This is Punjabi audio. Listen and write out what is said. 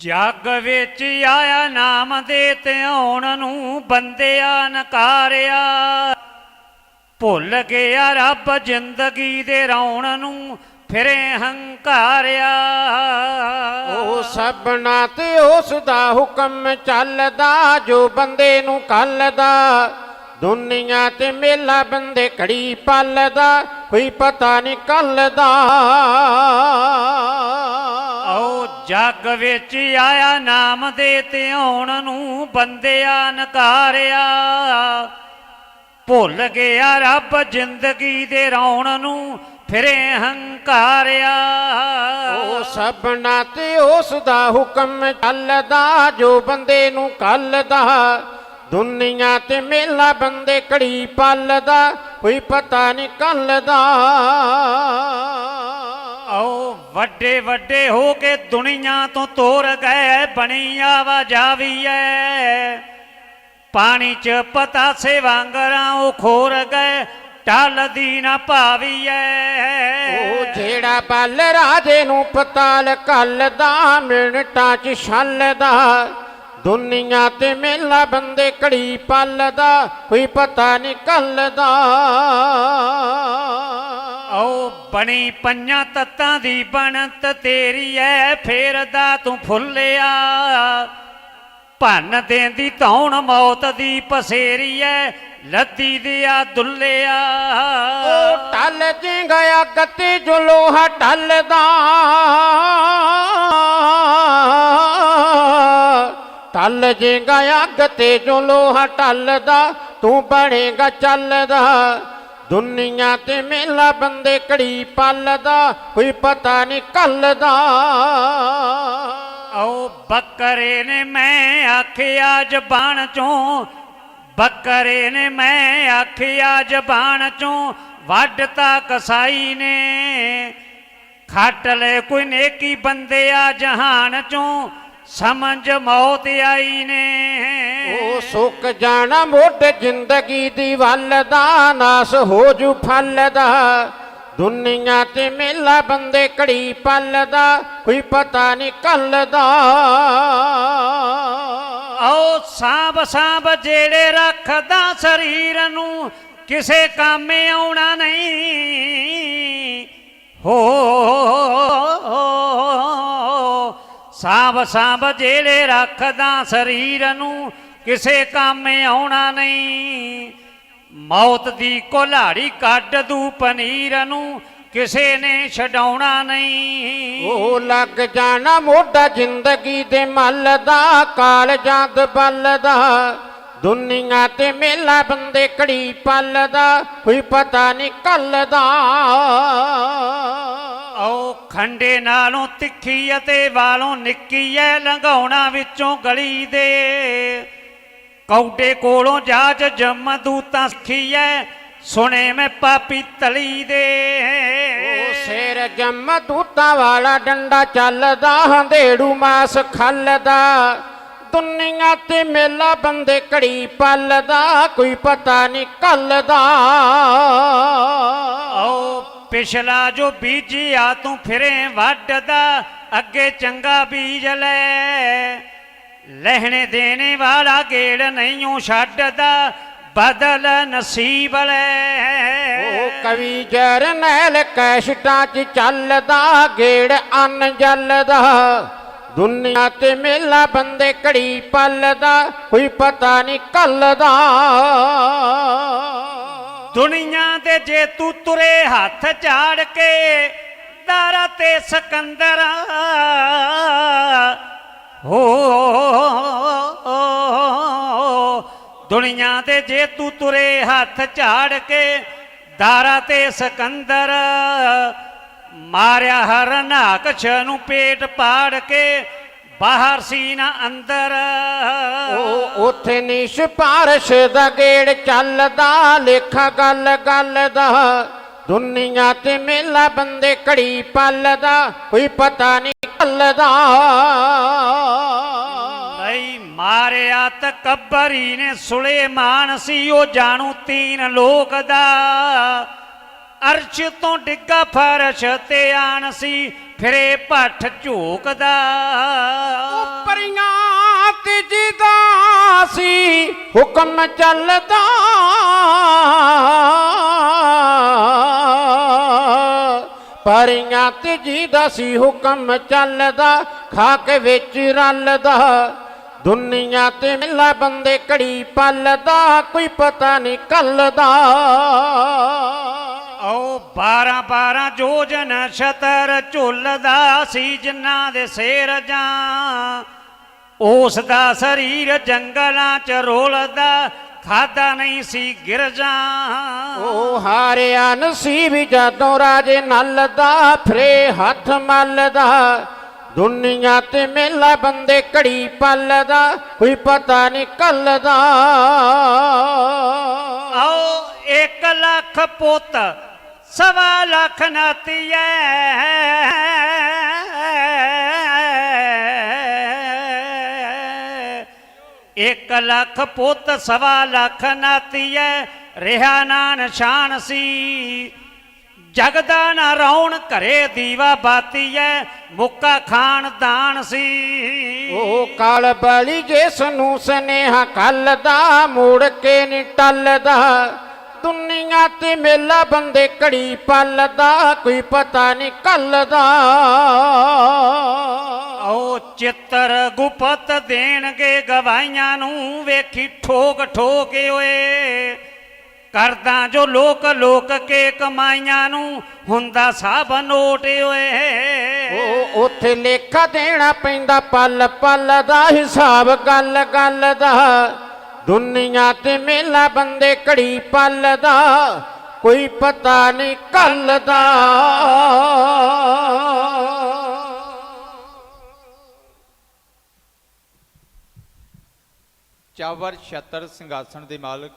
ਜੱਗ ਵਿੱਚ ਆਇਆ ਨਾਮ ਦੇ ਧਿਆਉਣ ਨੂੰ ਬੰਦਿਆ ਨਕਾਰਿਆ। ਭੁੱਲ ਗਿਆ ਰੱਬ ਜ਼ਿੰਦਗੀ ਦੇ ਰੌਣ ਨੂੰ, ਫਿਰੇ ਹੰਕਾਰਿਆ। ਉਹ ਸਭਨਾ ਤੇ ਉਸ ਦਾ ਹੁਕਮ ਚੱਲਦਾ, ਜੋ ਬੰਦੇ ਨੂੰ ਕੱਲਦਾ। ਦੁਨੀਆ ਤੇ ਮੇਲਾ ਬੰਦੇ ਘੜੀ ਪਲਦਾ, ਕੋਈ ਪਤਾ ਨਹੀਂ ਕੱਲਦਾ। ਜੱਗ ਵਿੱਚ ਆਇਆ ਨਾਮ ਦੇ ਧਿਆਉਣ ਨੂੰ ਬੰਦਿਆ ਨਕਾਰਿਆ। ਭੁੱਲ ਗਿਆ ਰੱਬ ਜ਼ਿੰਦਗੀ ਦੇ ਰੌਣ ਨੂੰ, ਫਿਰੇ ਹੰਕਾਰਿਆ। ਉਹ ਸਭਨਾ ਤੇ ਉਸ ਦਾ ਹੁਕਮ ਚੱਲਦਾ, ਜੋ ਬੰਦੇ ਨੂੰ ਕੱਲਦਾ। ਦੁਨੀਆ ਤੇ ਮੇਲਾ ਬੰਦੇ ਘੜੀ ਪਲਦਾ, ਕੋਈ ਪਤਾ ਨਹੀਂ ਕੱਲਦਾ। ਵੱਡੇ ਵੱਡੇ ਹੋ ਕੇ ਦੁਨੀਆ ਤੋਂ ਤੋਰ ਗਏ ਬਣੀ ਆਵਾਜਾਵੀ ਐ ਪਾਣੀ ਚ ਪਤਾਸੇ ਵਾਂਗਰਾਂ ਉਹ ਖੋਰ ਗਏ, ਟਲਦੀ ਨਾ ਭਾਵੀ ਉਹ ਜਿਹੜਾ ਬਲ ਰਾਜੇ ਨੂੰ ਪਤਾਲ ਕੱਲਦਾ, ਮਿੰਟਾਂ ਚ ਛੱਲਦਾ। ਦੁਨੀਆ ਤੇ ਮੇਲਾ ਬੰਦੇ ਘੜੀ ਪਲਦਾ, ਕੋਈ ਪਤਾ ਨਹੀਂ ਕੱਲਦਾ। ਆਓ ਬਣੀ ਪੰਜਾਂ ਤੱਤਾਂ ਦੀ ਬਣਤ ਤੇਰੀ ਐ ਫੇਰਦਾ ਤੂੰ ਫੁੱਲਿਆ। ਭੰਨ ਦੇਂਦੀ ਧੌਣ ਮੌਤ ਦੀ ਪਸੇਰੀ ਐ, ਲੱਦੀ ਦਿਆ ਦੁੱਲਿਆ। ਉਹ ਟਲ ਜਿੰਗਿਆ ਗੱਤੇ ਜੋ ਲੋਹਾ ਟਲਦਾ। ਟਲ ਜਿੰਗਿਆ ਗੱਤੇ ਜੋ ਲੋਹਾ ਟਲਦਾ, ਤੂੰ ਬਣੇਗਾ ਚੱਲਦਾ। ਦੁਨੀਆ ਤੇ ਮੇਲਾ ਬੰਦੇ ਘੜੀ ਪਲਦਾ, ਕੋਈ ਪਤਾ ਨਹੀਂ ਕੱਲਦਾ। ਆਓ ਬੱਕਰੇ ਨੇ ਮੈਂ ਆਖਿਆ ਜ਼ਬਾਨ ਚੋਂ, ਬੱਕਰੇ ਨੇ ਮੈਂ ਆਖਿਆ ਜ਼ਬਾਨ ਚੋਂ ਵੱਢਤਾ ਕਸਾਈ ਨੇ। ਖੱਟ ਲੈ ਕੋਈ ਨੇਕੀ ਬੰਦਿਆ ਜਹਾਨ ਚੋਂ ਸਮਝ ਮੌਤ ਆਈ ਨੇ। ਉਹ ਸੁੱਕ ਜਾਣਾ ਮੋਢ ਜ਼ਿੰਦਗੀ ਦੀ ਵੱਲ ਦਾ ਨਾਸ ਹੋ ਜੂ ਫਲ ਦਾ। ਦੁਨੀਆ ਤੇ ਮੇਲਾ ਬੰਦੇ ਘੜੀ ਪਲ ਦਾ ਕੋਈ ਪਤਾ ਨਹੀਂ ਕੱਲ ਦਾ ਆਓ ਸਾਂਭ ਸਾਂਭ ਜਿਹੜੇ ਰੱਖਦਾ ਸਰੀਰ ਨੂੰ ਕਿਸੇ ਕੰਮ ਆਉਣਾ ਨਹੀਂ। ਹੋ ਸਾਂਭ ਸਾਂਭ ਜਿਹੜੇ ਰੱਖਦਾ ਸਰੀਰ ਨੂੰ, ਕਿਸੇ ਕੰਮ ਆਉਣਾ ਨਹੀਂ। ਮੌਤ ਦੀ ਕੋਲਾੜੀ ਕੱਢ ਦੂ ਪਨੀਰ ਨੂੰ, ਕਿਸੇ ਨੇ ਛਡਾਉਣਾ ਨਹੀਂ। ਉਹ ਲੱਗ ਜਾਣਾ ਮੋਢਾ ਜ਼ਿੰਦਗੀ ਦੇ ਮੱਲ ਦਾ, ਕਾਲ ਜੰਦ ਬਲ ਦਾ। ਦੁਨੀਆ ਤੇ ਮੇਲਾ ਬੰਦੇ ਘੜੀ ਪਲ ਦਾ, ਕੋਈ ਪਤਾ ਨਹੀਂ ਕੱਲ ਦਾ। ਆਓ ਖੰਡੇ ਨਾਲੋਂ ਤਿੱਖੀ ਅਤੇ ਵਾਲੋਂ ਨਿੱਕੀ ਐ ਲੰਘਾਉਣਾ ਵਿੱਚੋਂ ਗਲੀ ਦੇ। ਕੌਡੇ ਕੋਲੋਂ ਜਾਜ ਜਮਦੂਤਾਂ ਸਿੱਖੀ ਐ ਸੁਣੇ ਮੈਂ ਪਾਪੀ ਤਲੀ ਦੇ। ਉਹ ਸਿਰ ਜੰਮ ਦੂਤਾਂ ਵਾਲਾ ਡੰਡਾ ਚੱਲਦਾ ਹੰਦੇੜੂ ਮਾਸ ਖੱਲਦਾ। ਦੁਨੀਆ ਤੇ ਮੇਲਾ ਬੰਦੇ ਘੜੀ ਪਲਦਾ ਕੋਈ ਪਤਾ ਨਹੀਂ ਕੱਲਦਾ। ਆਓ ਪਿਛਲਾ ਜੋ ਬੀਜਿਆ ਤੂੰ ਫਿਰੇ ਵੱਢਦਾ, ਅੱਗੇ ਚੰਗਾ ਬੀਜ ਲੈ। ਲਹਿਣੇ ਦੇਣੇ ਵਾਲਾ ਗੇੜ ਨਹੀਂ ਨਹੀਂਓ ਛੱਡਦਾ, ਬਦਲ ਨਸੀਬ ਲੈ। ਉਹ ਕਵੀ ਜਰਨੈਲ ਕੈਸ਼ਟਾਂ 'ਚ ਚੱਲਦਾ, ਗੇੜ ਅੰਨ ਜਲਦਾ ਦੁਨੀਆ ਤੇ ਮੇਲਾ ਬੰਦੇ ਘੜੀ ਪਲਦਾ, ਕੋਈ ਪਤਾ ਨਹੀਂ ਕੱਲਦਾ। ਦੁਨੀਆ ਦੇ ਜੇ ਤੂੰ ਤੁਰੇ ਹੱਥ ਝਾੜ ਕੇ ਦਾਰਾ ਤੇ ਸਕੰਦਰ ਹੋ, ਦੁਨੀਆ ਦੇ ਜੇ ਤੂੰ ਤੁਰੇ ਹੱਥ ਝਾੜ ਕੇ ਦਾਰਾ ਤੇ ਸਕੰਦਰ ਮਾਰਿਆ ਹਰਨਾਕਸ਼ ਨੂੰ ਪੇਟ ਪਾੜ ਕੇ ਬਾਹਰ ਸੀ ਨਾ ਅੰਦਰ। ਉਹ ਉਥੇ ਨੀ ਸਿਫਾਰਸ਼ ਦਾ ਗੇੜ ਚੱਲਦਾ ਲੇਖਾ ਗੱਲ ਗੱਲ ਦਾ ਦੁਨੀਆ ਤੇ ਮੇਲਾ ਬੰਦੇ ਘੜੀ ਪਲਦਾ ਕੋਈ ਪਤਾ ਨਹੀਂ ਕੱਲਦਾ ਨਹੀਂ ਮਾਰਿਆ ਤਕਬਰੀ ਨੇ ਸੁਲੇਮਾਨ ਸੀ ਉਹ ਜਾਣੂ ਤੀਨ ਲੋਕ ਦਾ। ਅਰਸ਼ ਤੋਂ ਡਿੱਗਾ ਫਰਸ਼ ਤੇ ਆਣ ਸੀ ਫਿਰੇ ਭੱਠ ਝੂਕਦਾ। ਪਰੀਆਂ ਤੇ ਜਿਹਦਾ ਸੀ, ਹੁਕਮ ਚੱਲਦਾ। ਪਰੀਆਂ ਤੇ ਜਿਹਦਾ ਸੀ, ਹੁਕਮ ਚੱਲਦਾ ਖਾਕ ਵਿੱਚ ਰਲਦਾ। ਦੁਨੀਆ ਤੇ ਮਿਲਾ ਬੰਦੇ ਕੜੀ ਪਲਦਾ, ਕੋਈ ਪਤਾ ਨਹੀਂ ਕੱਲਦਾ। ਓ 12 12 ਜੋਜਨ ਛਤਰ ਝੁੱਲਦਾ ਸੀ ਜਿਨ੍ਹਾਂ ਦੇ ਸਿਰ ਜਾਂ। ਉਸ ਦਾ ਸਰੀਰ ਜੰਗਲਾਂ ਚ ਰੋਲਦਾ ਖਾਦਾ ਨਹੀਂ ਸੀ ਗਿਰਜਾ। ਉਹ ਹਾਰਿਆ ਨਸੀਬ ਜਦੋਂ ਰਾਜੇ ਨੱਲਦਾ ਫਰੇ ਹੱਥ ਮੱਲਦਾ। ਦੁਨੀਆ ਤੇ ਮੇਲਾ ਬੰਦੇ ਘੜੀ ਪਲਦਾ ਕੋਈ ਪਤਾ ਨਹੀਂ ਕੱਲਦਾ। ਆਓ 1 ਲੱਖ ਪੁੱਤ ਸਵਾ ਲੱਖ ਨਾਤੀਐ ਇੱਕ ਲੱਖ ਪੁੱਤ ਸਵਾ ਲੱਖ ਨਾਤੀਐ ਰਿਹਾ ਨਾ ਨਿਸ਼ਾਨ ਸੀ। ਜਗਦਾ ਨਾ ਰੌਣ ਘਰੇ ਦੀਵਾ ਬਾਤੀਐ ਮੁੱਕਾ ਖਾਨਦਾਨ ਸੀ। ਉਹ ਕਾਲ ਬਲੀ ਜਿਸ ਨੂੰ ਸਨੇਹਾ ਕੱਲ ਦਾ ਮੁੜ ਕੇ ਨਹੀਂ ਟੱਲਦਾ। ਦੁਨੀਆ ਤੇ ਮੇਲਾ ਬੰਦੇ ਘੜੀ ਪਲਦਾ ਕੋਈ ਪਤਾ ਨਹੀਂ ਕੱਲਦਾ। ਆਓ ਚਿੱਤਰ ਗੁਪਤ ਦੇਣਗੇ ਗਵਾਈਆਂ ਨੂੰ ਵੇਖੀ ਠੋਕ ਠੋਕ ਓਏ। ਕਰਦਾ ਜੋ ਲੋਕ ਲੋਕ ਕੇ ਕਮਾਈਆਂ ਨੂੰ ਹੁੰਦਾ ਸਭ ਨੋਟ ਓਏ। ਉਹ ਉੱਥੇ ਲੇਖਾ ਦੇਣਾ ਪੈਂਦਾ ਪਲ ਪਲ ਦਾ ਹਿਸਾਬ ਗੱਲ ਗੱਲ ਦਾ। ਦੁਨੀਆ ਤੇ ਮੇਲਾ ਬੰਦੇ ਘੜੀ ਪਲ ਕੋਈ ਪਤਾ ਨਹੀਂ ਕੱਲ ਦਾ ਚਾਵਰ ਛਤਰ ਸਿੰਘਾਸਣ ਦੇ ਮਾਲਕ।